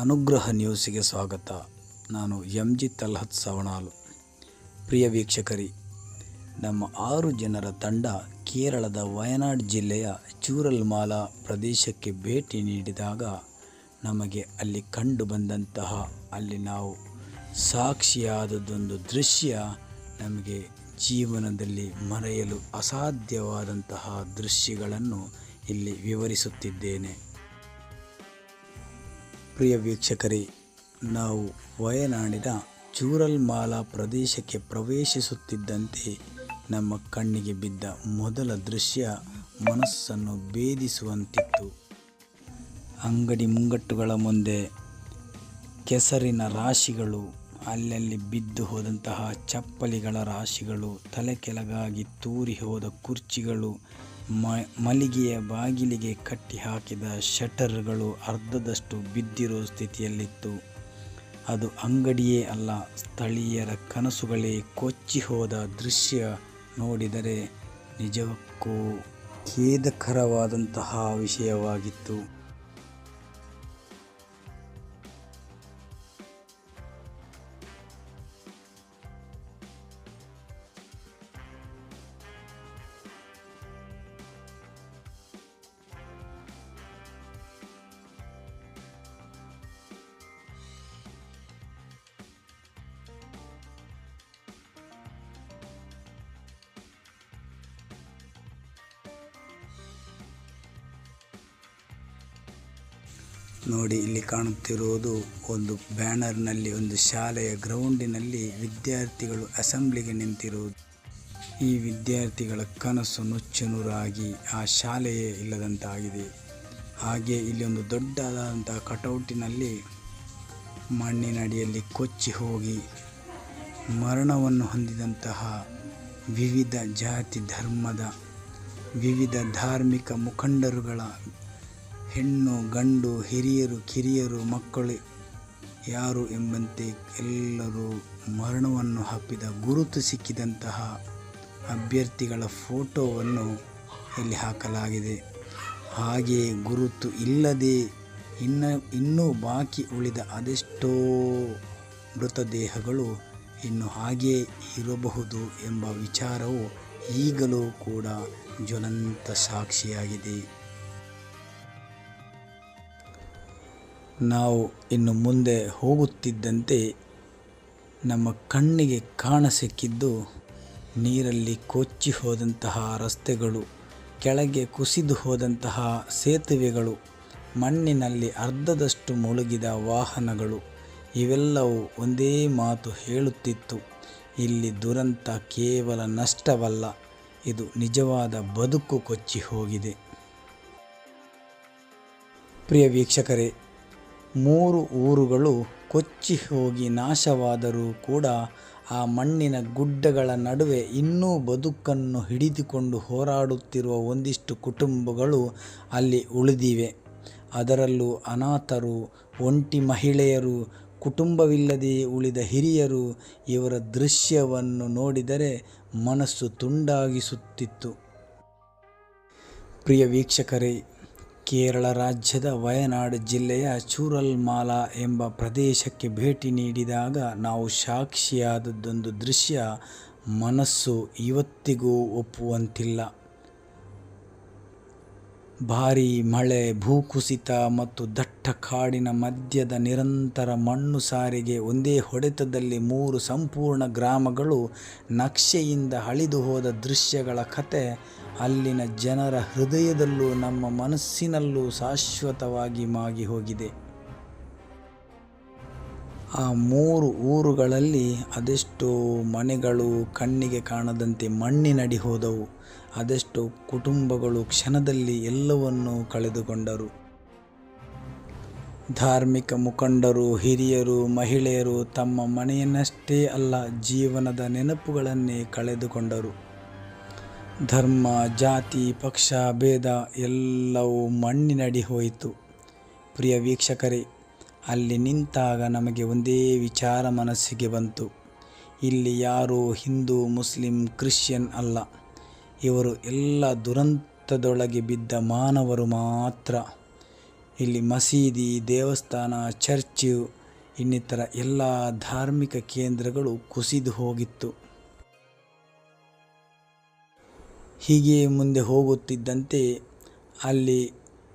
ಅನುಗ್ರಹ ನ್ಯೂಸಿಗೆ ಸ್ವಾಗತ. ನಾನು ಎಂ ಜಿ ತಲ್ಹತ್ ಸವಣಾಲು. ಪ್ರಿಯ ವೀಕ್ಷಕರಿ, ನಮ್ಮ ಆರು ಜನರ ತಂಡ ಕೇರಳದ ವಯನಾಡ್ ಜಿಲ್ಲೆಯ ಚೂರಲ್ಮಾಲಾ ಪ್ರದೇಶಕ್ಕೆ ಭೇಟಿ ನೀಡಿದಾಗ ನಮಗೆ ಅಲ್ಲಿ ಕಂಡು ಬಂದಂತಹ, ಅಲ್ಲಿ ನಾವು ಸಾಕ್ಷಿಯಾದದ್ದೊಂದು ದೃಶ್ಯ ನಮಗೆ ಜೀವನದಲ್ಲಿ ಮರೆಯಲು ಅಸಾಧ್ಯವಾದಂತಹ ದೃಶ್ಯಗಳನ್ನು ಇಲ್ಲಿ ವಿವರಿಸುತ್ತಿದ್ದೇನೆ. ಪ್ರಿಯ ವೀಕ್ಷಕರೇ, ನಾವು ವಯನಾಡಿನ ಚೂರಲ್ಮಾಲ ಪ್ರದೇಶಕ್ಕೆ ಪ್ರವೇಶಿಸುತ್ತಿದ್ದಂತೆ ನಮ್ಮ ಕಣ್ಣಿಗೆ ಬಿದ್ದ ಮೊದಲ ದೃಶ್ಯ ಮನಸ್ಸನ್ನು ಭೇದಿಸುವಂತಿತ್ತು. ಅಂಗಡಿ ಮುಂಗಟ್ಟುಗಳ ಮುಂದೆ ಕೆಸರಿನ ರಾಶಿಗಳು, ಅಲ್ಲಲ್ಲಿ ಬಿದ್ದು ಹೋದಂತಹ ಚಪ್ಪಲಿಗಳ ರಾಶಿಗಳು, ತಲೆ ಕೆಳಗಾಗಿ ತೂರಿ ಹೋದ ಕುರ್ಚಿಗಳು ಮ ಮಳಿಗೆಯ ಬಾಗಿಲಿಗೆ ಕಟ್ಟಿ ಹಾಕಿದ ಶಟರ್ಗಳು ಅರ್ಧದಷ್ಟು ಬಿದ್ದಿರೋ ಸ್ಥಿತಿಯಲ್ಲಿತ್ತು. ಅದು ಅಂಗಡಿಯೇ ಅಲ್ಲ, ಸ್ಥಳೀಯರ ಕನಸುಗಳೇ ಕೊಚ್ಚಿ ಹೋದ ದೃಶ್ಯ ನೋಡಿದರೆ ನಿಜಕ್ಕೂ ಖೇದಕರವಾದಂತಹ ವಿಷಯವಾಗಿತ್ತು. ನೋಡಿ, ಇಲ್ಲಿ ಕಾಣುತ್ತಿರುವುದು ಒಂದು ಬ್ಯಾನರ್ನಲ್ಲಿ, ಒಂದು ಶಾಲೆಯ ಗ್ರೌಂಡಿನಲ್ಲಿ ವಿದ್ಯಾರ್ಥಿಗಳು ಅಸೆಂಬ್ಲಿಗೆ ನಿಂತಿರುವುದು. ಈ ವಿದ್ಯಾರ್ಥಿಗಳ ಕನಸು ನುಚ್ಚು ನೂರಾಗಿ ಆ ಶಾಲೆಯೇ ಇಲ್ಲದಂತಾಗಿದೆ. ಹಾಗೆ ಇಲ್ಲಿ ಒಂದು ದೊಡ್ಡದಾದಂತಹ ಕಟೌಟಿನಲ್ಲಿ ಮಣ್ಣಿನಡಿಯಲ್ಲಿ ಕೊಚ್ಚಿ ಹೋಗಿ ಮರಣವನ್ನು ಹೊಂದಿದಂತಹ ವಿವಿಧ ಜಾತಿ ಧರ್ಮದ, ವಿವಿಧ ಧಾರ್ಮಿಕ ಮುಖಂಡರುಗಳ ಹೆಣ್ಣು, ಗಂಡು, ಹಿರಿಯರು, ಕಿರಿಯರು, ಮಕ್ಕಳು ಯಾರು ಎಂಬಂತೆ ಎಲ್ಲರೂ ಮರಣವನ್ನು ಹಬ್ಬಿದ ಗುರುತು ಸಿಕ್ಕಿದಂತಹ ಅಭ್ಯರ್ಥಿಗಳ ಫೋಟೋವನ್ನು ಇಲ್ಲಿ ಹಾಕಲಾಗಿದೆ. ಹಾಗೆಯೇ ಗುರುತು ಇಲ್ಲದೆ ಇನ್ನು, ಇನ್ನೂ ಬಾಕಿ ಉಳಿದ ಅದೆಷ್ಟೋ ಮೃತದೇಹಗಳು ಇನ್ನು ಹಾಗೇ ಇರಬಹುದು ಎಂಬ ವಿಚಾರವು ಈಗಲೂ ಕೂಡ ಜ್ವಲಂತ ಸಾಕ್ಷಿಯಾಗಿದೆ. ನಾವು ಇನ್ನು ಮುಂದೆ ಹೋಗುತ್ತಿದ್ದಂತೆ ನಮ್ಮ ಕಣ್ಣಿಗೆ ಕಾಣಸಿಕ್ಕಿದ್ದು ನೀರಲ್ಲಿ ಕೊಚ್ಚಿ ಹೋದಂತಹ ರಸ್ತೆಗಳು, ಕೆಳಗೆ ಕುಸಿದು ಹೋದಂತಹ ಸೇತುವೆಗಳು, ಮಣ್ಣಿನಲ್ಲಿ ಅರ್ಧದಷ್ಟು ಮುಳುಗಿದ ವಾಹನಗಳು, ಇವೆಲ್ಲವೂ ಒಂದೇ ಮಾತು ಹೇಳುತ್ತಿತ್ತು. ಇಲ್ಲಿ ದುರಂತ ಕೇವಲ ನಷ್ಟವಲ್ಲ, ಇದು ನಿಜವಾದ ಬದುಕು ಕೊಚ್ಚಿ ಹೋಗಿದೆ. ಪ್ರಿಯ ವೀಕ್ಷಕರೇ ಮೂರು ಊರುಗಳು ಕೊಚ್ಚಿ ಹೋಗಿ ನಾಶವಾದರೂ ಕೂಡ ಆ ಮಣ್ಣಿನ ಗುಡ್ಡಗಳ ನಡುವೆ ಇನ್ನೂ ಬದುಕನ್ನು ಹಿಡಿದುಕೊಂಡು ಹೋರಾಡುತ್ತಿರುವ ಒಂದಿಷ್ಟು ಕುಟುಂಬಗಳು ಅಲ್ಲಿ ಉಳಿದಿವೆ. ಅದರಲ್ಲೂ ಅನಾಥರು, ಒಂಟಿ ಮಹಿಳೆಯರು, ಕುಟುಂಬವಿಲ್ಲದೆ ಉಳಿದ ಹಿರಿಯರು ಇವರ ದೃಶ್ಯವನ್ನು ನೋಡಿದರೆ ಮನಸ್ಸು ತುಂಡಾಗಿಸುತ್ತಿತ್ತು. ಪ್ರಿಯ ವೀಕ್ಷಕರೇ ಕೇರಳ ರಾಜ್ಯದ ವಯನಾಡ್ ಜಿಲ್ಲೆಯ ಚೂರಲ್ಮಾಲಾ ಎಂಬ ಪ್ರದೇಶಕ್ಕೆ ಭೇಟಿ ನೀಡಿದಾಗ ನಾವು ಸಾಕ್ಷಿಯಾದದ್ದೊಂದು ದೃಶ್ಯ ಮನಸ್ಸು ಇವತ್ತಿಗೂ ಒಪ್ಪುವಂತಿಲ್ಲ. ಭಾರೀ ಮಳೆ, ಭೂಕುಸಿತ ಮತ್ತು ದಟ್ಟ ಕಾಡಿನ ಮಧ್ಯದ ನಿರಂತರ ಮಣ್ಣು ಸಾರಿಗೆ ಒಂದೇ ಹೊಡೆತದಲ್ಲಿ ಮೂರು ಸಂಪೂರ್ಣ ಗ್ರಾಮಗಳು ನಕ್ಷೆಯಿಂದ ಅಳಿದು ಹೋದ ದೃಶ್ಯಗಳ ಕತೆ ಅಲ್ಲಿನ ಜನರ ಹೃದಯದಲ್ಲೂ ನಮ್ಮ ಮನಸ್ಸಿನಲ್ಲೂ ಶಾಶ್ವತವಾಗಿ ಮಾಗಿ ಹೋಗಿದೆ. ಆ ಮೂರು ಊರುಗಳಲ್ಲಿ ಅದೆಷ್ಟೋ ಮನೆಗಳು ಕಣ್ಣಿಗೆ ಕಾಣದಂತೆ ಮಣ್ಣಿನಡಿ ಹೋದವು. ಅದೆಷ್ಟೋ ಕುಟುಂಬಗಳು ಕ್ಷಣದಲ್ಲಿ ಎಲ್ಲವನ್ನೂ ಕಳೆದುಕೊಂಡರು. ಧಾರ್ಮಿಕ ಮುಖಂಡರು, ಹಿರಿಯರು, ಮಹಿಳೆಯರು ತಮ್ಮ ಮನೆಯನ್ನಷ್ಟೇ ಅಲ್ಲ, ಜೀವನದ ನೆನಪುಗಳನ್ನೇ ಕಳೆದುಕೊಂಡರು. ಧರ್ಮ, ಜಾತಿ, ಪಕ್ಷ, ಭೇದ ಎಲ್ಲವೂ ಮಣ್ಣಿನಡಿ ಹೋಯಿತು. ಪ್ರಿಯ ವೀಕ್ಷಕರೇ, ಅಲ್ಲಿ ನಿಂತಾಗ ನಮಗೆ ಒಂದೇ ವಿಚಾರ ಮನಸ್ಸಿಗೆ ಬಂತು. ಇಲ್ಲಿ ಯಾರೂ ಹಿಂದೂ, ಮುಸ್ಲಿಂ, ಕ್ರಿಶ್ಚಿಯನ್ ಅಲ್ಲ. ಇವರು ಎಲ್ಲ ದುರಂತದೊಳಗೆ ಬಿದ್ದ ಮಾನವರು ಮಾತ್ರ. ಇಲ್ಲಿ ಮಸೀದಿ, ದೇವಸ್ಥಾನ, ಚರ್ಚು, ಇನ್ನಿತರ ಎಲ್ಲ ಧಾರ್ಮಿಕ ಕೇಂದ್ರಗಳು ಕುಸಿದು ಹೋಗಿತ್ತು. ಹೀಗೆ ಮುಂದೆ ಹೋಗುತ್ತಿದ್ದಂತೆ ಅಲ್ಲಿ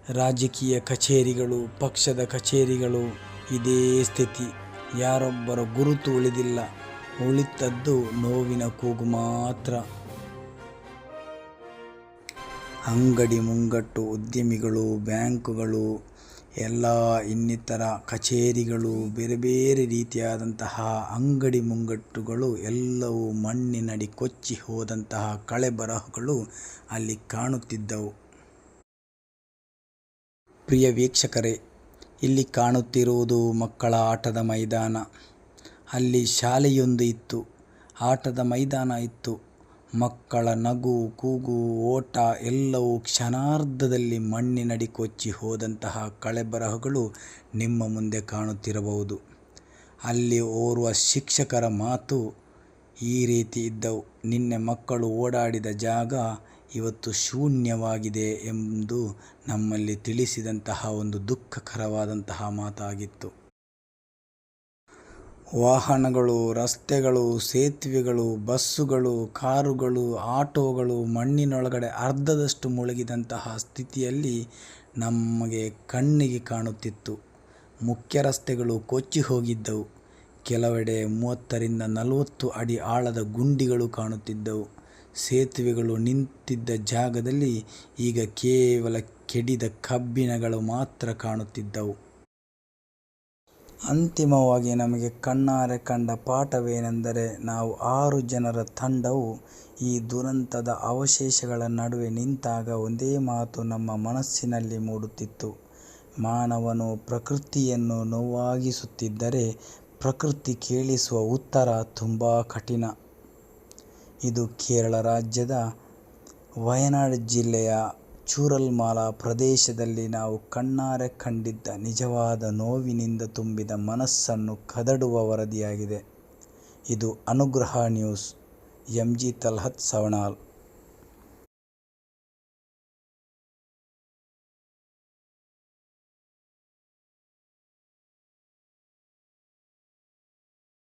ರಾಜಕೀಯ ಕಚೇರಿಗಳು, ಪಕ್ಷದ ಕಚೇರಿಗಳು, ಇದೇ ಸ್ಥಿತಿ. ಯಾರೊಬ್ಬರ ಗುರುತು ಉಳಿದಿಲ್ಲ. ಉಳಿತದ್ದು ನೋವಿನ ಕೂಗು ಮಾತ್ರ. ಅಂಗಡಿ ಮುಂಗಟ್ಟು ಉದ್ಯಮಿಗಳು, ಬ್ಯಾಂಕುಗಳು ಎಲ್ಲ ಇನ್ನಿತರ ಕಚೇರಿಗಳು, ಬೇರೆ ಬೇರೆ ರೀತಿಯಾದಂತಹ ಅಂಗಡಿ ಮುಂಗಟ್ಟುಗಳು, ಎಲ್ಲವೂ ಮಣ್ಣಿನಡಿ ಕೊಚ್ಚಿ ಹೋದಂತಹ ಕಳೆಬರಹಗಳು ಅಲ್ಲಿ ಕಾಣುತ್ತಿದ್ದವು. ಪ್ರಿಯ ವೀಕ್ಷಕರೇ, ಇಲ್ಲಿ ಕಾಣುತ್ತಿರುವುದು ಮಕ್ಕಳ ಆಟದ ಮೈದಾನ. ಅಲ್ಲಿ ಶಾಲೆಯೊಂದು ಇತ್ತು. ಆಟದ ಮೈದಾನ ಇತ್ತು. ಮಕ್ಕಳ ನಗು, ಕೂಗು, ಓಟ ಎಲ್ಲವೂ ಕ್ಷಣಾರ್ಧದಲ್ಲಿ ಮಣ್ಣಿನಡಿ ಕೊಚ್ಚಿ ಹೋದಂತಹ ಕಳೆಬರಹಗಳು ನಿಮ್ಮ ಮುಂದೆ ಕಾಣುತ್ತಿರಬಹುದು. ಅಲ್ಲಿ ಓರ್ವ ಶಿಕ್ಷಕರ ಮಾತು ಈ ರೀತಿ ಇದ್ದವು. ನಿನ್ನೆ ಮಕ್ಕಳು ಓಡಾಡಿದ ಜಾಗ ಇವತ್ತು ಶೂನ್ಯವಾಗಿದೆ ಎಂದು ನಮ್ಮಲ್ಲಿ ತಿಳಿಸಿದಂತಹ ಒಂದು ದುಃಖಕರವಾದಂತಹ ಮಾತಾಗಿತ್ತು. ವಾಹನಗಳು, ರಸ್ತೆಗಳು, ಸೇತುವೆಗಳು, ಬಸ್ಸುಗಳು, ಕಾರುಗಳು, ಆಟೋಗಳು, ಮಣ್ಣಿನೊಳಗಡೆ ಅರ್ಧದಷ್ಟು ಮುಳುಗಿದಂತಹ ಸ್ಥಿತಿಯಲ್ಲಿ ನಮಗೆ ಕಣ್ಣಿಗೆ ಕಾಣುತ್ತಿತ್ತು. ಮುಖ್ಯ ರಸ್ತೆಗಳು ಕೊಚ್ಚಿ ಹೋಗಿದ್ದವು. ಕೆಲವೆಡೆ ಮೂವತ್ತರಿಂದ ನಲವತ್ತು ಅಡಿ ಆಳದ ಗುಂಡಿಗಳು ಕಾಣುತ್ತಿದ್ದವು. ಸೇತುವೆಗಳು ನಿಂತಿದ್ದ ಜಾಗದಲ್ಲಿ ಈಗ ಕೇವಲ ಕೆಡಿದ ಕಬ್ಬಿಣಗಳು ಮಾತ್ರ ಕಾಣುತ್ತಿದ್ದವು. ಅಂತಿಮವಾಗಿ ನಮಗೆ ಕಣ್ಣಾರೆ ಕಂಡ ಪಾಠವೇನೆಂದರೆ ನಾವು ಆರು ಜನರ ತಂಡವು ಈ ದುರಂತದ ಅವಶೇಷಗಳ ನಡುವೆ ನಿಂತಾಗ ಒಂದೇ ಮಾತು ನಮ್ಮ ಮನಸ್ಸಿನಲ್ಲಿ ಮೂಡುತ್ತಿತ್ತು. ಮಾನವನು ಪ್ರಕೃತಿಯನ್ನು ನೋವಾಗಿಸುತ್ತಿದ್ದರೆ ಪ್ರಕೃತಿ ಕೇಳಿಸುವ ಉತ್ತರ ತುಂಬ ಕಠಿಣ. ಇದು ಕೇರಳ ರಾಜ್ಯದ ವಯನಾಡ್ ಜಿಲ್ಲೆಯ ಚೂರಲ್ಮಾಲ ಪ್ರದೇಶದಲ್ಲಿ ನಾವು ಕಣ್ಣಾರೆ ಕಂಡಿದ್ದ ನಿಜವಾದ ನೋವಿನಿಂದ ತುಂಬಿದ ಮನಸ್ಸನ್ನು ಕದಡುವ ವರದಿಯಾಗಿದೆ. ಇದು Anugraha news. M G Talhat Savanal.